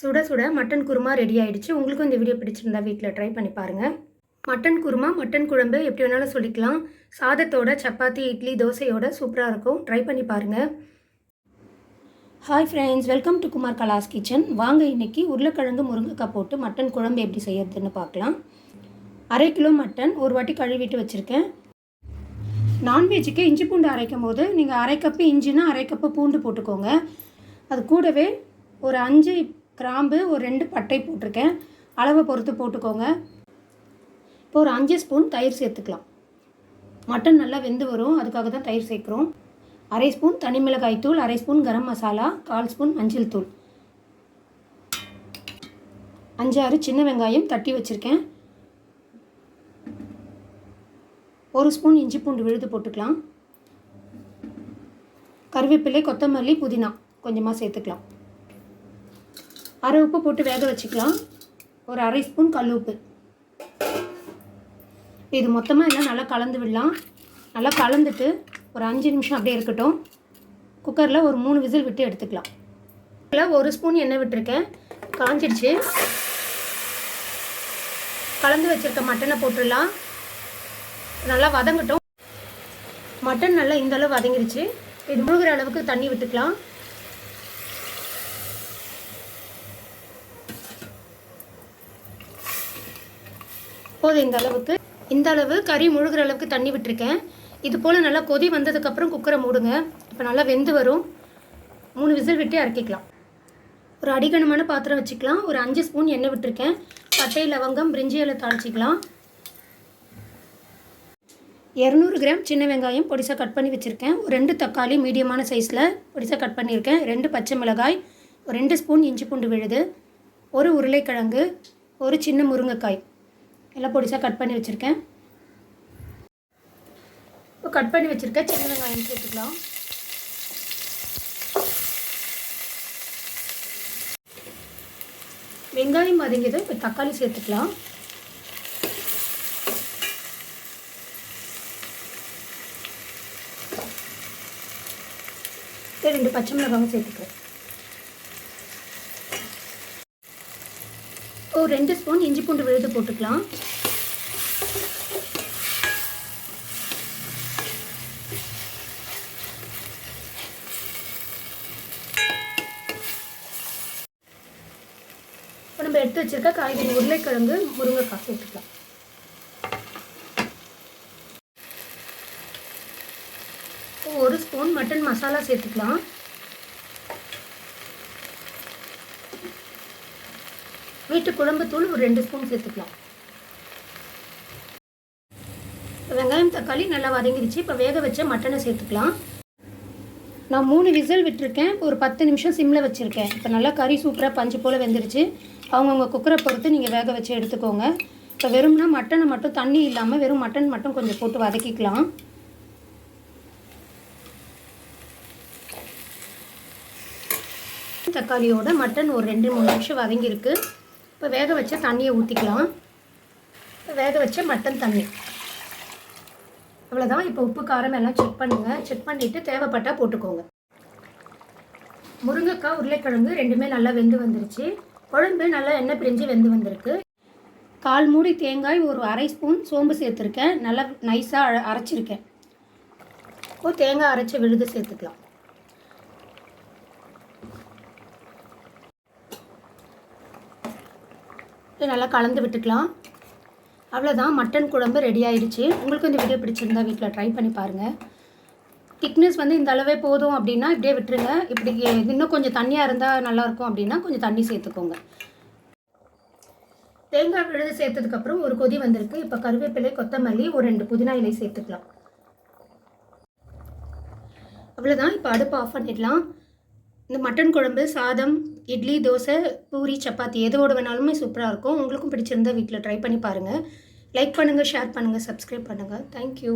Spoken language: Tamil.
சுட சுட மட்டன் குருமா ரெடி ஆகிடுச்சு உங்களுக்கும் இந்த வீடியோ பிடிச்சிருந்தா வீட்டில் ட்ரை பண்ணி பாருங்கள் மட்டன் குருமா மட்டன் குழம்பு எப்படி வேணாலும் சொல்லிக்கலாம். சாதத்தோட சப்பாத்தி இட்லி தோசையோட சூப்பராக இருக்கும். ட்ரை பண்ணி பாருங்கள் hi friends welcome to Kumar Kala's kitchen வாங்க இன்றைக்கி உருளைக்கிழங்கு முருங்கைக்காய் போட்டு மட்டன் குழம்பு எப்படி செய்யறதுன்னு பார்க்கலாம். அரை கிலோ மட்டன் ஒரு வாட்டி கழுவிட்டு வச்சுருக்கேன். நான்வெஜ்ஜுக்கு இஞ்சி பூண்டு அரைக்கும் போது நீங்கள் அரை கப்பு இஞ்சினா அரை கப்பு பூண்டு போட்டுக்கோங்க. அது கூடவே ஒரு அஞ்சு கிராம்பு ஒரு ரெண்டு பட்டை போட்டிருக்கேன். அளவை பொறுத்து போட்டுக்கோங்க. இப்போ ஒரு அஞ்சு ஸ்பூன் தயிர் சேர்த்துக்கலாம். மட்டன் நல்லா வெந்து வரும். அதுக்காக தான் தயிர் சேர்க்குறோம். அரை ஸ்பூன் தனி மிளகாய் தூள் அரை ஸ்பூன் கரம் மசாலா கால் ஸ்பூன் மஞ்சள் தூள். அஞ்சாறு சின்ன வெங்காயம் தட்டி வச்சுருக்கேன். ஒரு ஸ்பூன் இஞ்சி பூண்டு விழுது போட்டுக்கலாம். கருவேப்பிலை கொத்தமல்லி புதினா கொஞ்சமாக சேர்த்துக்கலாம். அரை உப்பு போட்டு வேக வச்சுக்கலாம். ஒரு அரை ஸ்பூன் கல் உப்பு. இது மொத்தமாக எல்லாம் நல்லா கலந்து விடலாம். நல்லா கலந்துட்டு ஒரு அஞ்சு நிமிஷம் அப்படியே இருக்கட்டும். குக்கரில் ஒரு மூணு விசில் விட்டு எடுத்துக்கலாம். இதில் ஒரு ஸ்பூன் எண்ணெய் விட்டுருக்கேன். காஞ்சிடுச்சு. கலந்து வச்சுருக்க மட்டனை போட்டுடலாம். நல்லா வதங்கட்டும். மட்டன் நல்லா இந்த அளவு இது முழுகிற அளவுக்கு தண்ணி விட்டுக்கலாம். போதும் இந்த அளவுக்கு இந்த அளவு கறி முழுகிற அளவுக்கு தண்ணி விட்டுருக்கேன். இது போல் நல்லா கொதி வந்ததுக்கப்புறம் குக்கரை மூடுங்க. இப்போ நல்லா வெந்து வரும். மூணு விசில் விட்டு இறக்கிக்கலாம் ஒரு அடிகனமான பாத்திரம் வச்சுக்கலாம். ஒரு அஞ்சு ஸ்பூன் எண்ணெய் விட்டுருக்கேன். பட்டை லவங்கம் பிரிஞ்சி இலை தாளிச்சிக்கலாம். இரநூறு கிராம் சின்ன வெங்காயம் பொடிசாக கட் பண்ணி வச்சுருக்கேன். ஒரு ரெண்டு தக்காளி மீடியமான சைஸில் பொடிசாக கட் பண்ணியிருக்கேன். ரெண்டு பச்சை மிளகாய் ஒரு ரெண்டு ஸ்பூன் இஞ்சி பூண்டு விழுது ஒரு உருளைக்கிழங்கு ஒரு சின்ன முருங்கைக்காய். எல்லாம் பொடிசாக கட் பண்ணி வச்சுருக்கேன். இப்போ கட் பண்ணி வச்சுருக்கேன் சின்ன வெங்காயம் சேர்த்துக்கலாம். வெங்காயம் வதங்கியதும் இப்போ தக்காளி சேர்த்துக்கலாம். ரெண்டு பச்சை மிளகாவும் சேர்த்துக்கிறேன். ஒரு ரெண்டு ஸ்பூன் இஞ்சி பூண்டு விழுது போட்டுக்கலாம். இப்போ நம்ம எடுத்து வச்சிருக்க காய்கறி உருளைக்கிழங்கு முருங்கைக்காய் சேர்த்துக்கலாம். ஒரு ஸ்பூன் மட்டன் மசாலா சேர்த்துக்கலாம். வீட்டு குழம்பு தூள் ஒரு ரெண்டு ஸ்பூன் சேர்த்துக்கலாம். வெங்காயம் தக்காளி நல்லா வதங்கிடுச்சு. இப்போ வேக வச்ச மட்டனை சேர்த்துக்கலாம். நான் மூணு விசில் விட்டுருக்கேன். ஒரு பத்து நிமிஷம் சிம்மில் வச்சுருக்கேன். இப்போ நல்லா கறி சூப்பராக பஞ்சு போல் வெந்துருச்சு. அவங்கவுங்க குக்கரை பொறுத்து நீங்கள் வேக வச்சு எடுத்துக்கோங்க. இப்போ வெறும்னா மட்டனை மட்டும் தண்ணி இல்லாமல் வெறும் மட்டன் மட்டும் கொஞ்சம் போட்டு வதக்கிக்கலாம். தக்காளியோட மட்டன் ஒரு ரெண்டு மூணு நிமிஷம் வதங்கியிருக்கு. இப்போ வேக வச்ச தண்ணியை ஊற்றிக்கலாம் இப்போ வேக வச்ச மட்டன் தண்ணி. அவ்வளோதான் இப்போ உப்பு காரம் எல்லாம் செக் பண்ணுங்கள் செக் பண்ணிவிட்டு தேவைப்பட்டால் போட்டுக்கோங்க. முருங்கைக்காய் உருளைக்கிழங்கு ரெண்டுமே நல்லா வெந்து வந்துருச்சு. குழம்பு நல்லா எண்ணெய் பிரிஞ்சு வெந்து வந்திருக்கு. கால் மூடி தேங்காய் ஒரு அரை ஸ்பூன் சோம்பு சேர்த்துருக்கேன். நல்லா நைஸாக அரைச்சிருக்கேன். இப்போ தேங்காய் அரைச்சி விழுது சேர்த்துக்கலாம். இது நல்லா கலந்து விட்டுக்கலாம். அவ்வளோதான் மட்டன் குழம்பு ரெடி ஆயிடுச்சு. உங்களுக்கு இந்த வீடியோ பிடிச்சிருந்தா வீட்டில் ட்ரை பண்ணி பாருங்கள் திக்னஸ் வந்து இந்த அளவே போதும் அப்படின்னா இப்படியே விட்டுருங்க. இப்படி இன்னும் கொஞ்சம் தண்ணியாக இருந்தால் நல்லாயிருக்கும் அப்படின்னா கொஞ்சம் தண்ணி சேர்த்துக்கோங்க. தேங்காய் விழுது சேர்த்ததுக்கப்புறம் ஒரு கொதி வந்திருக்கு. இப்போ கருவேப்பிலை கொத்தமல்லி ஒரு ரெண்டு புதினா இலை சேர்த்துக்கலாம். அவ்வளோதான் இப்போ அடுப்பு ஆஃப் பண்ணிடலாம். இந்த மட்டன் குழம்பு சாதம் இட்லி தோசை பூரி சப்பாத்தி எதோட வேணாலுமே சூப்பராக இருக்கும். உங்களுக்கும் பிடிச்சிருந்தா வீட்டில் ட்ரை பண்ணி பாருங்கள் லைக் பண்ணுங்கள் ஷேர் பண்ணுங்கள் சப்ஸ்கிரைப் பண்ணுங்கள் தேங்க்யூ